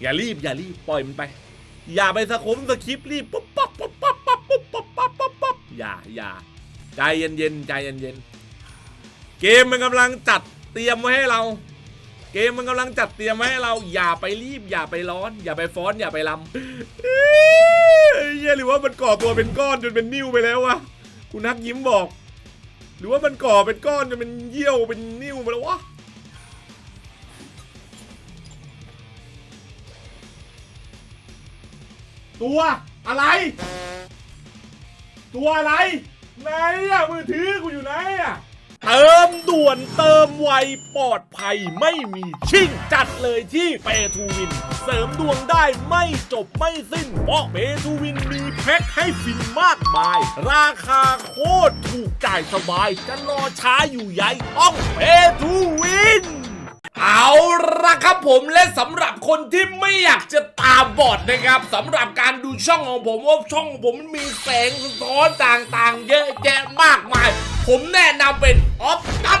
อย่ารีบอย่ารีบปล่อยมันไป อย่าไปสะคมสคริปรีบปุ๊บปั๊บปุ๊บปั๊บปั๊บปุ๊บปั๊บปั๊บปั๊บปั๊บอย่าอย่าใจเย็นเย็นใจเย็นเย็นเกมมันกำลังจัดเตรียมไว้ให้เรา เกมมันกำลังจัดเตรียมไว้ให้เรา อย่าไปรีบ อย่าไปร้อน อย่าไปฟ้อนอย่าไปลำเยเหี้ยหรือว่ามันก่อตัวเป็นก้อนจนเป็นนิ่วไปแล้ววะคุณนักยิ้มบอก หรือว่ามันก่อเป็นก้อนจนเป็นเยี่ยวเป็นนิ่วไปแล้ววะ ตัวอะไร ตัวอะไรไหนอะมือถือกูอยู่ไหนอะเติมด่วนเติมไวปลอดภัยไม่มีชิ่งจัดเลยที่เปทูวิน เสริมดวงได้ไม่จบไม่สิ้น เพราะเปทูวินมีแพ็คให้ฟินมากมาย ราคาโคตรถูกจ่ายสบายจะรอช้าอยู่ใหญ่ต้องเปทูวิน เอาละครับผมและสำหรับ คนที่ไม่อยากจะตาบอดนะครับสำหรับการดูช่องของผมว่าช่องของผมมันมีแสงสะท้อนต่างๆ เยอะแยะมากมาย ผมแนะนำเป็นออฟตัส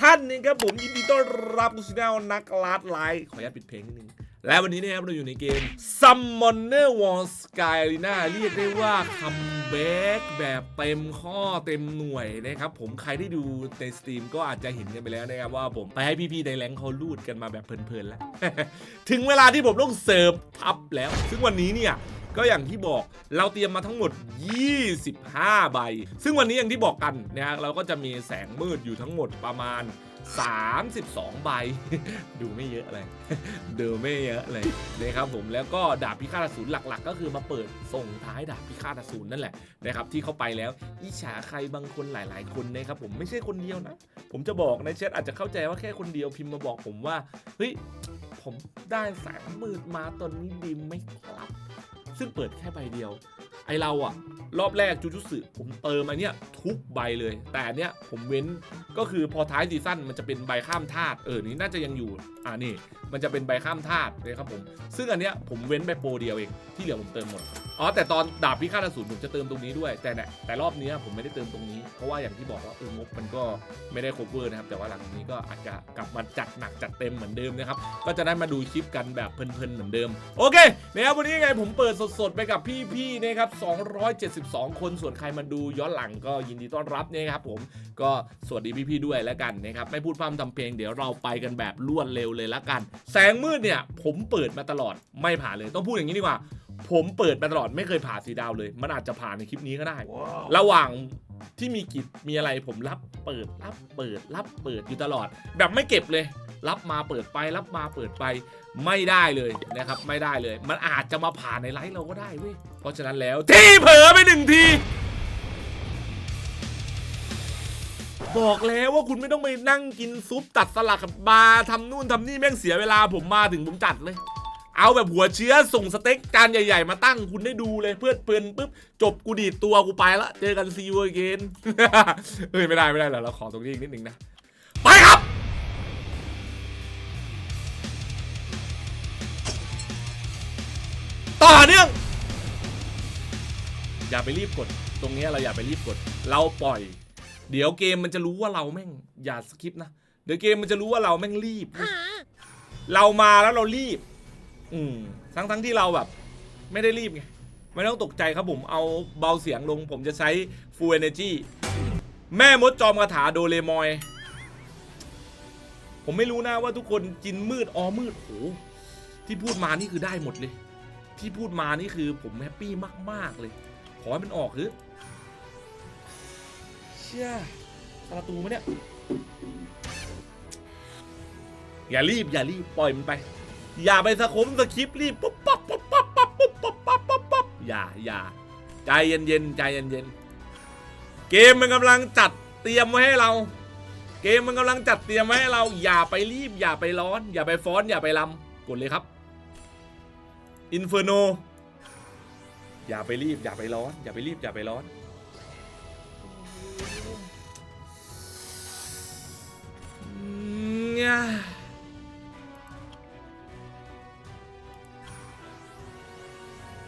ท่านนะครับผมยินดีต้อนรับสู่ช่องนักลาดไลฟ์ขออนุญาตปิดเพลงนิดนึง และวันนี้นะครับเราอยู่ในเกม Summoner War Sky Arena เรียกได้ว่าคัมแบ็กแบบเต็มข้อเต็มหน่วยนะครับผมใครที่ดูในสตรีมก็อาจจะเห็นกันไปแล้วนะครับว่าผมไปให้พี่ๆในแรงเขาลูดกันมาแบบเพลินๆแล้ว ถึงเวลาที่ผมต้องเสิร์ฟทับแล้ว ซึ่งวันนี้เนี่ย ก็อย่างที่บอกเราเตรียมมาทั้งหมด 25 ใบ ซึ่งวันนี้อย่างที่บอกกันนะฮะเราก็จะมีแสงมืดอยู่ทั้งหมดประมาณ 32 ใบ ดูไม่เยอะเลย ดูไม่เยอะเลยนะครับผมแล้วก็ดาบพิฆาตอสูรหลักๆ ก็คือมาเปิดส่งท้ายดาบพิฆาตอสูรนั่นแหละนะครับที่เข้าไปแล้วอิจฉาใครบางคนหลาย ๆ คนนะครับผมไม่ใช่คนเดียวนะ ผมจะบอกในแชทอาจจะเข้าใจว่าแค่คนเดียวพิมพ์มาบอกผมว่าเฮ้ยผมได้แสงมืดมาตอนนี้ดีไหมครับ ซึ่งเปิดแค่ใบเดียว ไอเราอะรอบแรกจูจุสึผมเติมอันเนี้ยทุกใบเลย แต่อันเนี้ยผมเว้นก็คือพอท้ายซีซั่นมันจะเป็นใบข้ามธาตุเออนี่น่าจะยังอยู่อ่านี่ มันจะเป็นใบข้ามธาตุนะครับผม ซึ่งอันเนี้ยผมเว้นไปโปรเดียวเองที่เหลือผมเติมหมดอ๋อแต่ตอนดาบพิฆาตอสูรผมจะเติมตรงนี้ด้วย แต่เนี่ยแต่รอบนี้ผมไม่ได้เติมตรงนี้ เพราะว่าอย่างที่บอกว่าเอองบมันก็ไม่ได้ครบเวอร์นะครับ แต่ว่าหลังนี้ก็อาจจะกลับมาจัดหนักจัดเต็มเหมือนเดิมนะครับ ก็จะได้มาดูคลิปกันแบบเพลินๆเหมือนเดิม โอเคนะครับวันนี้ไงผมเปิดสดๆไปกับพี่ๆนะครับ272 คนส่วนใครมาดูย้อนหลังก็ยินดีต้อนรับนะครับผมก็สวัสดีพี่ๆด้วยแล้วกันนะครับไม่พูดพร่ำทำเพลงเดี๋ยวเราไปกันแบบรวดเร็วเลยละกัน แสงมืดเนี่ยผมเปิดมาตลอดไม่ผ่านเลยต้องพูดอย่างนี้ดีกว่า ผมเปิดมาตลอดไม่เคยผ่านสีดาวเลย มันอาจจะผ่านในคลิปนี้ก็ได้ ระหว่างที่มีกิจมีอะไรผมรับเปิดรับเปิดรับเปิดอยู่ตลอด แบบไม่เก็บเลย รับมาเปิดไป รับมาเปิดไปไม่ได้เลยนะครับ ไม่ได้เลย มันอาจจะมาผ่านในไลฟ์เราก็ได้เว้ย เพราะฉะนั้นแล้วที่เผลอไปหนึ่งที บอกแล้วว่าคุณไม่ต้องไปนั่งกินซุปตัดสลัดกับบาร์ทำนู่นทำนี่แม่งเสียเวลาผมมาถึงผมจัดเลย เอาแบบหัวเชื้อส่งสเต็กจานใหญ่ ๆ มาตั้งคุณได้ดูเลยเพื่อนเปืนปุ๊บจบกูดีดตัวกูไปละเจอกันซีวอร์เกนเฮ้ยไม่ได้ไม่ได้แล้วเราขอตรงนี้อีกนิดนึงนะไปครับต่อเนื่อง อย่าไปรีบกด ตรงนี้เราอย่าไปรีบกด เราปล่อย เดี๋ยวเกมมันจะรู้ว่าเราแม่งอย่าสคิปนะเดี๋ยวเกมมันจะรู้ว่าเราแม่งรีบ เรามาแล้วเรารีบ อืมทั้งทั้งที่เราแบบ ไม่ได้รีบไงไม่ต้องตกใจครับผมเอาเบาเสียงลง ผมจะใช้ Full Energy แม่มดจอมคาถาโดเรมอย ผมไม่รู้นะว่าทุกคนจินมืดอ๋อมืดโหที่พูดมานี่คือได้หมดเลย ที่พูดมานี่คือผมแฮปปี้มาก ๆ เลย ขอให้มันออกคือเชี่ยประตูไหมเนี่ย อย่ารีบอย่ารีบปล่อยมันไป อย่าไปสะคมสะคริปรีบปุ๊บปั๊บปุ๊บปั๊บปั๊บปุ๊บปั๊บปั๊บปั๊บปั๊บอย่าอย่าใจเย็นเย็นใจเย็นเย็นเกมมันกำลังจัดเตรียมไว้ให้เรา เกมมันกำลังจัดเตรียมไว้ให้เรา อย่าไปรีบ อย่าไปร้อน อย่าไปฟ้อน อย่าไปลำกดเลยครับอินเฟอร์โน อย่าไปรีบ อย่าไปร้อน อย่าไปรีบ อย่าไปร้อนเ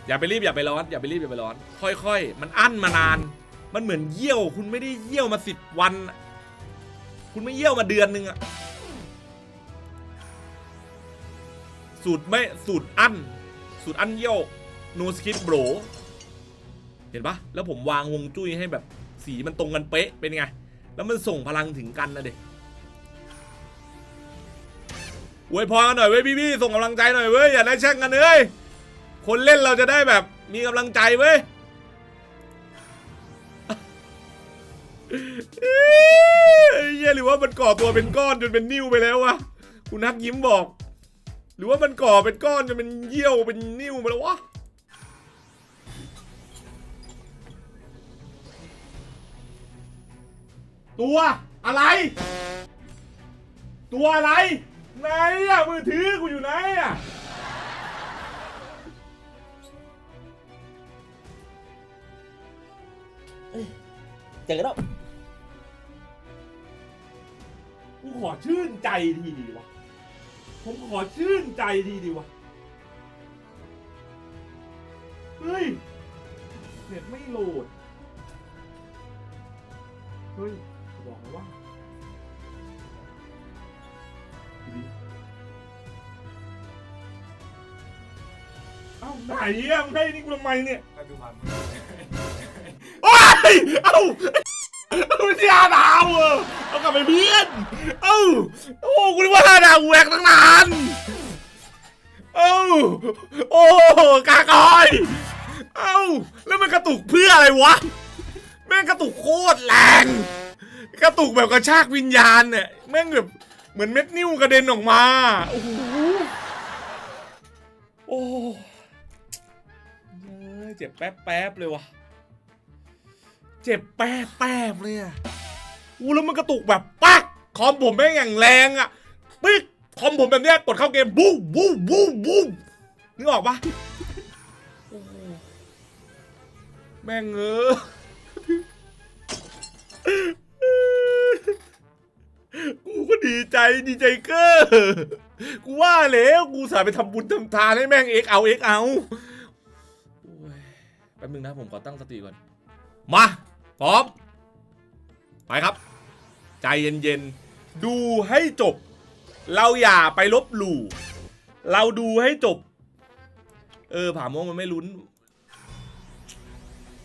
อย่าไปรีบ อย่าไปร้อน อย่าไปรีบ อย่าไปร้อน ค่อยๆ มันอั้นมานาน มันเหมือนเยี่ยว คุณไม่ได้เยี่ยวมาสิบวัน คุณไม่เยี่ยวมาเดือนหนึ่งอะสูตรไม่สูตรอั้น สูตรอั้นเยี่ยว no skip bro เห็นปะแล้วผมวางฮวงจุ้ยให้แบบสีมันตรงกันเป๊ะเป็นไง แล้วมันส่งพลังถึงกันนะเด็กอวยพรกันหน่อยเว้ยพี่ๆส่งกำลังใจหน่อยเว้ยอย่าได้แช่งกันเลยคนเล่นเราจะได้แบบมีกำลังใจเว้ยเอ้ยเหี้ยหรือว่ามันก่อตัวเป็นก้อนจนเป็นนิ่วไปแล้ววะคุณนักยิ้มบอก หรือว่ามันก่อเป็นก้อนจนเป็นเยี่ยวเป็นนิ่วไปแล้ววะ ตัวอะไร ตัวอะไรไหนอะมือถือกูอยู่ไหนอะเจอกันแล้วกูขอชื่นใจทีดีวะผมขอชื่นใจทีดีวะเฮ้ยเน็ตไม่โหลดเฮ้ย บอกแล้วว่าดูดิเอ้าไหนอะมึงให้นี่กูทำไมเนี่ยก็ดูความโอ้ยเอ้าเอาไม่ใช่ห้าดาวเออเอากลับไปเพื่อนเอ้าโอ้กูนึกว่าห้าดาวแหวกตั้งนานเอ้าโอ้กากอยเอ้าแล้วมันกระตุกเพื่ออะไรวะแม่งกระตุกโคตรแรงกระ ตุกแบบกระชากวิญญาณเนี่ยแม่งแบบเหมือนเม็ดนิ้วกระเด็นออกมาโอ้โหโอ้เฮ้ยเจ็บแป๊บแป๊บเลยวะเจ็บแป๊บแป๊บเลยอะอู้แล้วมันกระตุกแบบปักคอมผมแม่งอย่างแรงอะปึ๊กคอมผมแบบเนี้ยกดเข้าเกมบู๊บู๊บู๊บู๊นึกออกปะแม่งเออ ดีใจดีใจเกอร์กูว่าแล้วกูสายไปทำบุญทำทานให้แม่งเอ็กเอาเอ็กเอาแป๊บนึงนะผมขอตั้งสติก่อน มาพร้อมไปครับ ใจเย็นๆ ดูให้จบ เราอย่าไปลบหลู่ เราดูให้จบ เออ ผ่าโมงมันไม่ลุ้น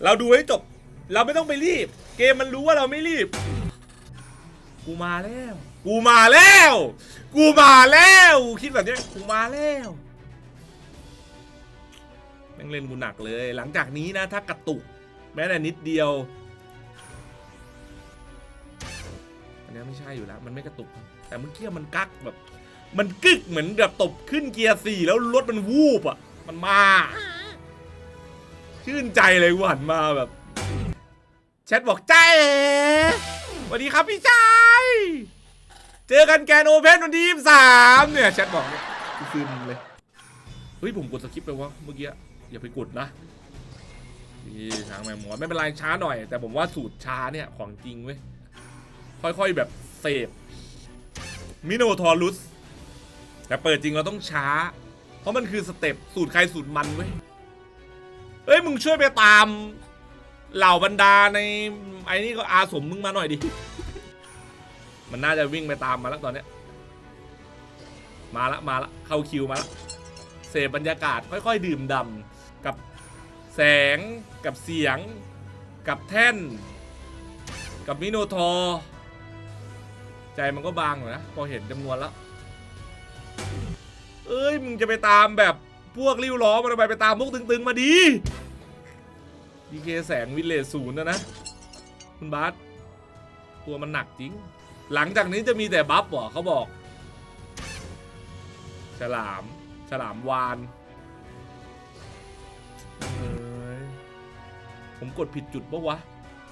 เราดูให้จบ เราไม่ต้องไปรีบ เกมมันรู้ว่าเราไม่รีบ กูมาแล้ว กูมาแล้ว กูมาแล้วคิดแบบนี้กูมาแล้วแม่งเล่นกูหนักเลย หลังจากนี้นะถ้ากระตุก แม้แต่นิดเดียว อันนี้ไม่ใช่อยู่แล้ว มันไม่กระตุก แต่เมื่อกี้มันกักแบบ มันกึกเหมือนแบบตบขึ้นเกียร์สี่แล้วรถมันวูบอะ มันมา ชื่นใจเลยกูหันมาแบบแชทบอกใจสวัสดีครับพี่ชาย เจอกันแกนโอเพนวันที่ยี่สามเนี่ยแชทบอกเนี่ยกูซึมเลย เฮ้ย ผมกดสคริปต์ไปวะเมื่อกี้อย่าไปกดนะนี่ทางแมงหมอไม่เป็นไรช้าหน่อย แต่ผมว่าสูตรช้าเนี่ยของจริงเว้ย ค่อยๆแบบเสพมิโนทอรุสแต่เปิดจริงเราต้องช้า เพราะมันคือสเต็ปสูตรใครสูตรมันเว้ยเอ้ยมึงช่วยไปตาม เหล่าบรรดาในไอ้นี่ก็อาสมมึงมาหน่อยดิ มันน่าจะวิ่งไปตามมาแล้วตอนเนี้ย มาละมาละเข้าคิวมาละเสพบรรยากาศค่อย ๆ ดื่มด่ำกับแสงกับเสียง กับแท่น กับมิโนทอร์ใจมันก็บางอยู่นะ พอเห็นจำนวนแล้ว เอ้ย มึงจะไปตามแบบพวกริ้วล้อมันทำไมไปตามพวกตึง ๆ มาดีดีเคแสงวิเลจศูนย์นะนะ คุณบาสตัวมันหนักจริง หลังจากนี้จะมีแต่บัฟเหรอเขาบอก ฉลาม ฉลามวานเอ้ยผมกดผิดจุดปะวะ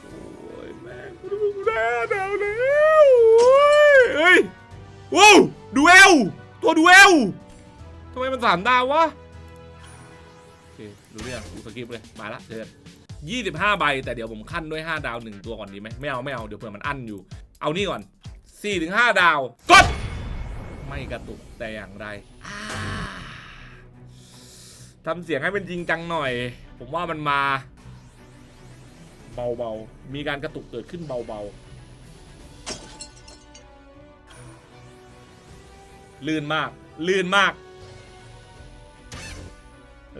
โอ้ยแม่งกูแน่ดาวแล้วโอ้ยเฮ้ยว้าวดูเอลตัวดูเอลทำไมมันสามดาววะ โอเครู้เรื่องกูสกิปเลย มาละเจอกัน25ใบ แต่เดี๋ยวผมขั้นด้วย5ดาว1ตัวก่อนดีไหมไม่เอา ไม่เอา เดี๋ยวเผื่อมันอั้นอยู่ เอานี่ก่อน 4-5 ดาว กด ไม่กระตุกแต่อย่างไรอ่าทำเสียงให้เป็นจริงจังหน่อย ผมว่ามันมา เบาๆ มีการกระตุกเกิดขึ้นเบาๆ ลื่นมาก ลื่นมาก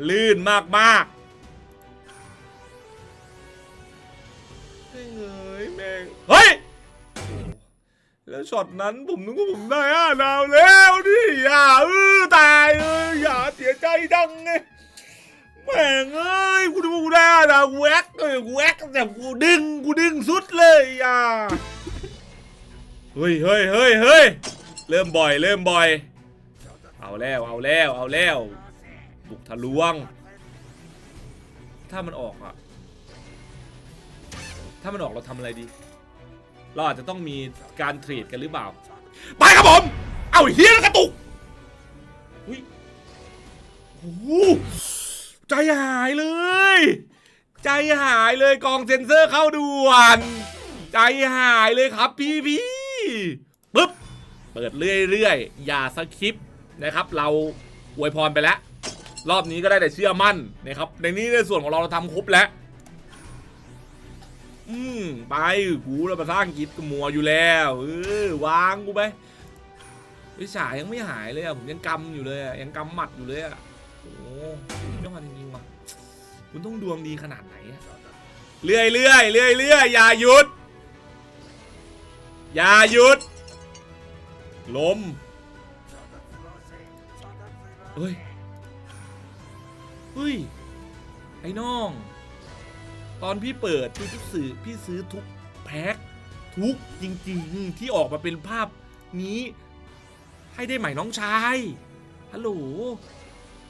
ลื่นมากมากๆแม่งเอ้ยแม่งเฮ้ย แล้วช็อตนั้นผมนึกว่าผมได้ห้าดาวแล้วดิอย่าเออตายเลยอย่าเสียใจดังไงแม่งเอ้ยกูดูกูได้ห้าดาวกูแอคเอ้ยกูแอคแต่กูดึงกูดึงสุดเลยอย่าเฮ้ยเฮ้ยเฮ้ยเฮ้ยเริ่มบ่อยเริ่มบ่อย เอาแล้วเอาแล้วเอาแล้วบุกทะลวง ถ้ามันออกอะถ้ามันออกเราทำอะไรดี เราอาจจะต้องมีการเทรดกันหรือเปล่า ไปครับผม เอาเฮียแล้วกระตุกอุ้ยโอ้โหใจหายเลย ใจหายเลยกองเซนเซอร์เข้าด่วน ใจหายเลยครับพี่พี่ปึ๊บ เปิดเรื่อยๆ อย่าสคิปนะครับ เราอวยพรไปแล้ว รอบนี้ก็ได้แต่เชื่อมั่นนะครับ ในนี้ในส่วนของเราเราทำครบแล้ว อืมไปกูเราภาษาอังกฤษก็มัวอยู่แล้วเออวางกูไปวิชายังไม่หายเลยอะผมยังกำอยู่เลยอะยังกำหมัดอยู่เลยอะโอ้ยอดจริงๆว่ะคุณต้องดวงดีขนาดไหนอะเรื่อยเรื่อยเรื่อยเรื่อยอย่าหยุด อย่าหยุดลมเฮ้ยเฮ้ยไอ้น้อง ตอนพี่เปิดพี่ซื้อพี่ซื้อทุกแพ็คทุกจริงๆ ที่ออกมาเป็นภาพนี้ ให้ได้ใหม่น้องชายฮัลโหล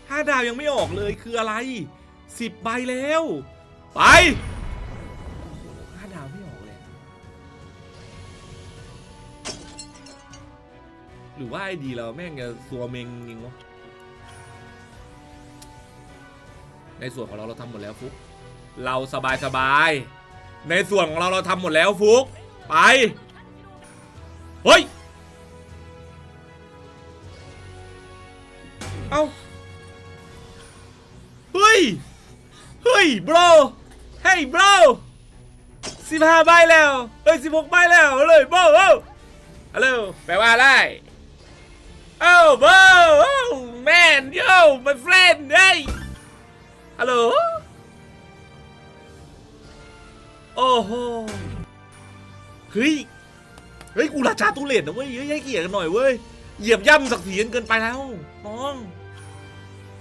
ห้าดาวยังไม่ออกเลยคืออะไรสิบใบแล้ว ไปห้าดาวไม่ออกเลย หรือว่าไอดีเราแม่งจะซัวเมงจริงวะในส่วนของเราเราทำหมดแล้วฟุก เราสบายสบายๆในส่วนของเราเราทำหมดแล้วฟุกไป เฮ้ย เอาเฮ้ย เฮ้ย bro เฮ้ย bro สิบห้าใบแล้วเฮ้ยสิบหกใบแล้ว เลย bro เอ้าฮัลโหลแปลว่าอะไรเอ้า bro เอ้า man yo my friend เฮ้ยฮัลโหล โอ้โหเฮ้ยเฮ้ยกูราชาตุเลตนะเว้ยเฮ้ยให้เกียรติกันหน่อยเว้ยเหยียบย่ำศักดิ์ศรีกันเกินไปแล้วน้อง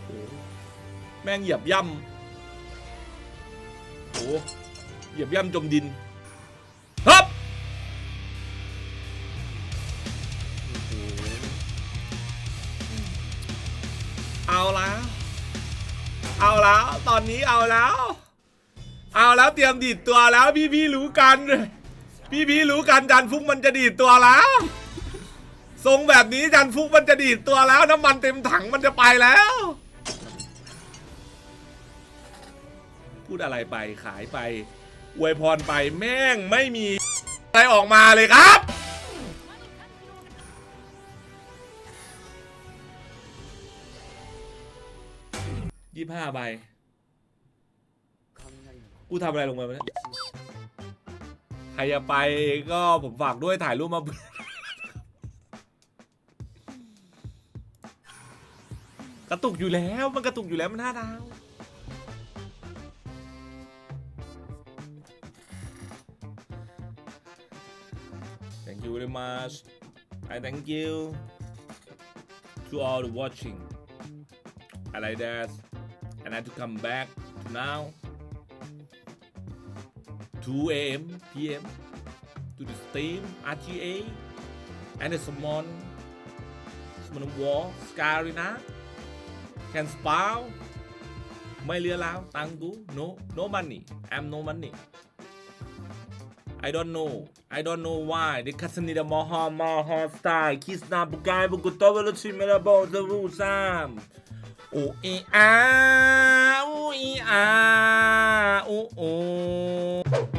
โอ้แม่งเหยียบย่ำโอ้เหยียบย่ำจมดินฮับโอ้โหเอาแล้ว เอาแล้ว ตอนนี้เอาแล้ว เอาแล้วเตรียมดีดตัวแล้วพี่พี่ๆรู้กัน พี่พี่ๆรู้กันจันฟุกมันจะดีดตัวแล้ว ทรงแบบนี้จันฟุกมันจะดีดตัวแล้วน้ำมันเต็มถังมันจะไปแล้ว พูดอะไรไปขายไปอวยพรไปแม่งไม่มีอะไรออกมาเลยครับยี่ห้าใบ กูทำอะไรลงไปวะเนี่ยใครจะไปก็ผมฝากด้วยถ่ายรูปมากระตุกอยู่แล้วมันกระตุกอยู่แล้วมันห้าดาว Thank you very much. I thank you to all the watching. I like that. And I have to come back to now. 2 a.m. p.m. to the Steam, RGA, and the Summon, Summon War, Scarina, can spout, my no, no money, I'm no money. I don't know. I don't know why. They custom need a Maha Maha style. Kisna Bugai Bukuto Veloci Mirabo the Rusam. Oh, eh, ah, oh, eh. Ah, oh, oh.